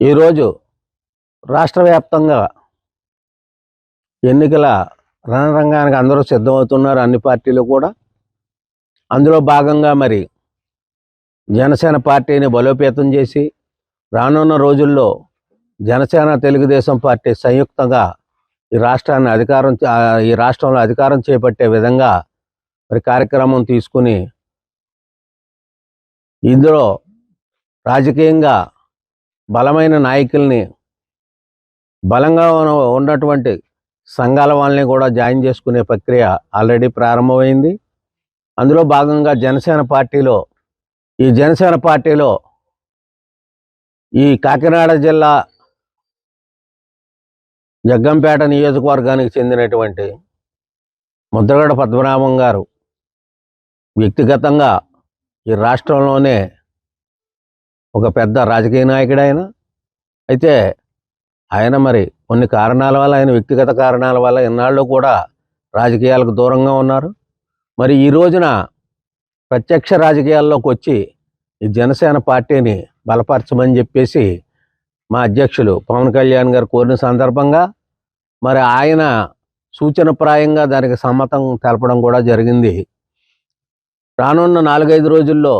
ఈరోజు రాష్ట్ర వ్యాప్తంగా ఎన్నికల రణరంగానికి అందరూ సిద్ధమవుతున్నారు. అన్ని పార్టీలు కూడా. అందులో భాగంగా మరి జనసేన పార్టీని బలోపేతం చేసి రానున్న రోజుల్లో జనసేన తెలుగుదేశం పార్టీ సంయుక్తంగా ఈ రాష్ట్రాన్ని అధికారం ఈ రాష్ట్రంలో అధికారం చేపట్టే విధంగా మరి కార్యక్రమం తీసుకుని ఇందులో రాజకీయంగా బలమైన నాయకుల్ని బలంగా ఉన్న- ఉన్నటువంటి సంఘాల వాళ్ళని కూడా జాయిన్ చేసుకునే ప్రక్రియ ఆల్రెడీ ప్రారంభమైంది. అందులో భాగంగా జనసేన పార్టీలో ఈ జనసేన పార్టీలో ఈ కాకినాడ జిల్లా జగ్గంపేట నియోజకవర్గానికి చెందినటువంటి ముద్రగడ పద్మనాభం గారు వ్యక్తిగతంగా ఈ రాష్ట్రంలోనే ఒక పెద్ద రాజకీయ నాయకుడు ఆయన అయితే ఆయన మరి కొన్ని కారణాల వల్ల ఆయన వ్యక్తిగత కారణాల వల్ల ఇన్నాళ్ళు కూడా రాజకీయాలకు దూరంగా ఉన్నారు. మరి ఈ రోజున ప్రత్యక్ష రాజకీయాల్లోకి వచ్చి ఈ జనసేన పార్టీని బలపరచమని చెప్పేసి మా అధ్యక్షులు పవన్ కళ్యాణ్ గారు కోరిన సందర్భంగా మరి ఆయన సూచనప్రాయంగా దానికి సమ్మతం తెలపడం కూడా జరిగింది. రానున్న నాలుగైదు రోజుల్లో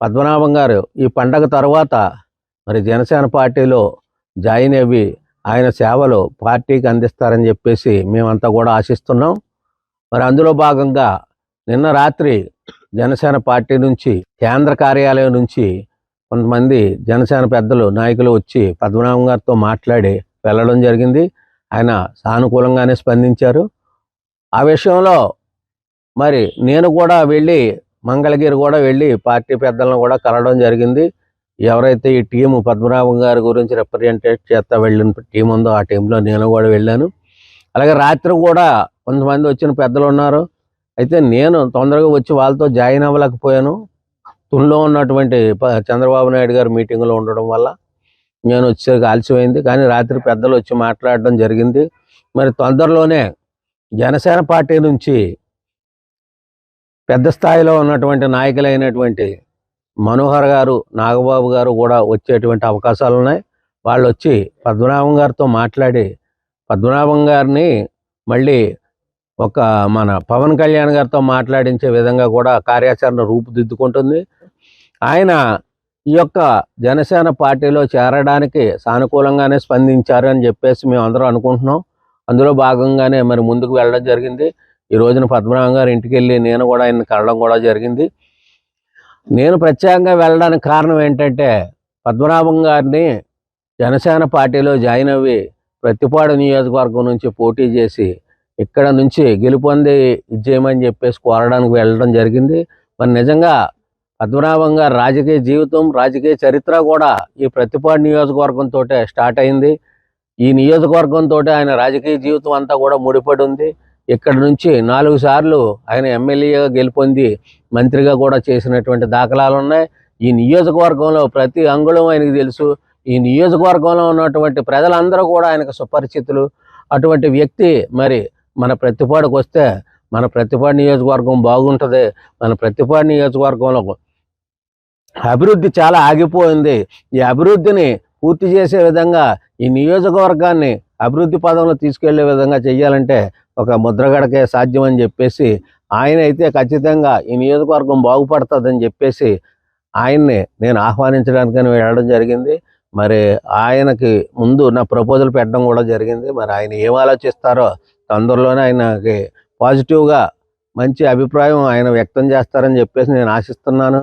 పద్మనాభం గారు ఈ పండగ తర్వాత మరి జనసేన పార్టీలో జాయిన్ అయ్యి ఆయన సేవలు పార్టీకి అందిస్తారని చెప్పేసి మేమంతా కూడా ఆశిస్తున్నాం. మరి అందులో భాగంగా నిన్న రాత్రి జనసేన పార్టీ నుంచి కేంద్ర కార్యాలయం నుంచి కొంతమంది జనసేన పెద్దలు నాయకులు వచ్చి పద్మనాభం గారితో మాట్లాడి వెళ్ళడం జరిగింది. ఆయన సానుకూలంగానే స్పందించారు. ఆ విషయంలో మరి నేను కూడా వెళ్ళి మంగళగిరి కూడా వెళ్ళి పార్టీ పెద్దలను కూడా కలవడం జరిగింది. ఎవరైతే ఈ టీము పద్మనాభం గారి గురించి రిప్రజెంటేట్ చేస్తా వెళ్ళిన టీం ఉందో ఆ టీంలో నేను కూడా వెళ్ళాను. అలాగే రాత్రి కూడా కొంతమంది వచ్చిన పెద్దలు ఉన్నారు. అయితే నేను తొందరగా వచ్చి వాళ్ళతో జాయిన్ అవ్వలేకపోయాను. తునిలో ఉన్నటువంటి చంద్రబాబు నాయుడు గారు మీటింగ్లో ఉండడం వల్ల నేను వచ్చేసరికి ఆలస్యమైంది. కానీ రాత్రి పెద్దలు వచ్చి మాట్లాడడం జరిగింది. మరి తొందరలోనే జనసేన పార్టీ నుంచి పెద్ద స్థాయిలో ఉన్నటువంటి నాయకులైనటువంటి మనోహర్ గారు నాగబాబు గారు కూడా వచ్చేటువంటి అవకాశాలు ఉన్నాయి. వాళ్ళు వచ్చి పద్మనాభం గారితో మాట్లాడి పద్మనాభం గారిని మళ్ళీ ఒక మన పవన్ కళ్యాణ్ గారితో మాట్లాడించే విధంగా కూడా కార్యాచరణ రూపుదిద్దుకుంటుంది. ఆయన ఈ యొక్క జనసేన పార్టీలో చేరడానికి సానుకూలంగానే స్పందించారు అని చెప్పేసి మేము అందరం అనుకుంటున్నాం. అందులో భాగంగానే మరి ముందుకు వెళ్ళడం జరిగింది. ఈ రోజున పద్మనాభం గారి ఇంటికి వెళ్ళి నేను కూడా ఆయన కలడం కూడా జరిగింది. నేను ప్రత్యేకంగా వెళ్ళడానికి కారణం ఏంటంటే పద్మనాభం గారిని జనసేన పార్టీలో జాయిన్ అవ్వి ప్రతిపాడు నియోజకవర్గం నుంచి పోటీ చేసి ఇక్కడ నుంచి గెలుపొంది ఇచ్చేయమని చెప్పేసి కోరడానికి వెళ్ళడం జరిగింది. మరి నిజంగా పద్మనాభం గారి రాజకీయ జీవితం రాజకీయ చరిత్ర కూడా ఈ ప్రతిపాడు నియోజకవర్గంతో స్టార్ట్ అయింది. ఈ నియోజకవర్గంతో ఆయన రాజకీయ జీవితం అంతా కూడా ముడిపడి ఉంది. ఇక్కడ నుంచి నాలుగు సార్లు ఆయన ఎమ్మెల్యేగా గెలుపొంది మంత్రిగా కూడా చేసినటువంటి దాఖలాలు ఉన్నాయి. ఈ నియోజకవర్గంలో ప్రతి అంగుళం ఆయనకు తెలుసు. ఈ నియోజకవర్గంలో ఉన్నటువంటి ప్రజలందరూ కూడా ఆయనకు సుపరిచితులు. అటువంటి వ్యక్తి మరి మన ప్రతిపాడుకు వస్తే మన ప్రతిపాడు నియోజకవర్గం బాగుంటుంది. మన ప్రతిపాడు నియోజకవర్గంలో అభివృద్ధి చాలా ఆగిపోయింది. ఈ అభివృద్ధిని పూర్తి చేసే విధంగా ఈ నియోజకవర్గాన్ని అభివృద్ధి పదంలో తీసుకెళ్ళే విధంగా చేయాలంటే ఒక ముద్రగడకే సాధ్యం అని చెప్పేసి ఆయన అయితే ఖచ్చితంగా ఈ నియోజకవర్గం బాగుపడుతుందని చెప్పేసి ఆయన్ని నేను ఆహ్వానించడానికని వెళ్ళడం జరిగింది. మరి ఆయనకి ముందు నా ప్రపోజల్ పెట్టడం కూడా జరిగింది. మరి ఆయన ఏం ఆలోచిస్తారో తొందరలోనే ఆయనకి పాజిటివ్గా మంచి అభిప్రాయం ఆయన వ్యక్తం చేస్తారని చెప్పేసి నేను ఆశిస్తున్నాను.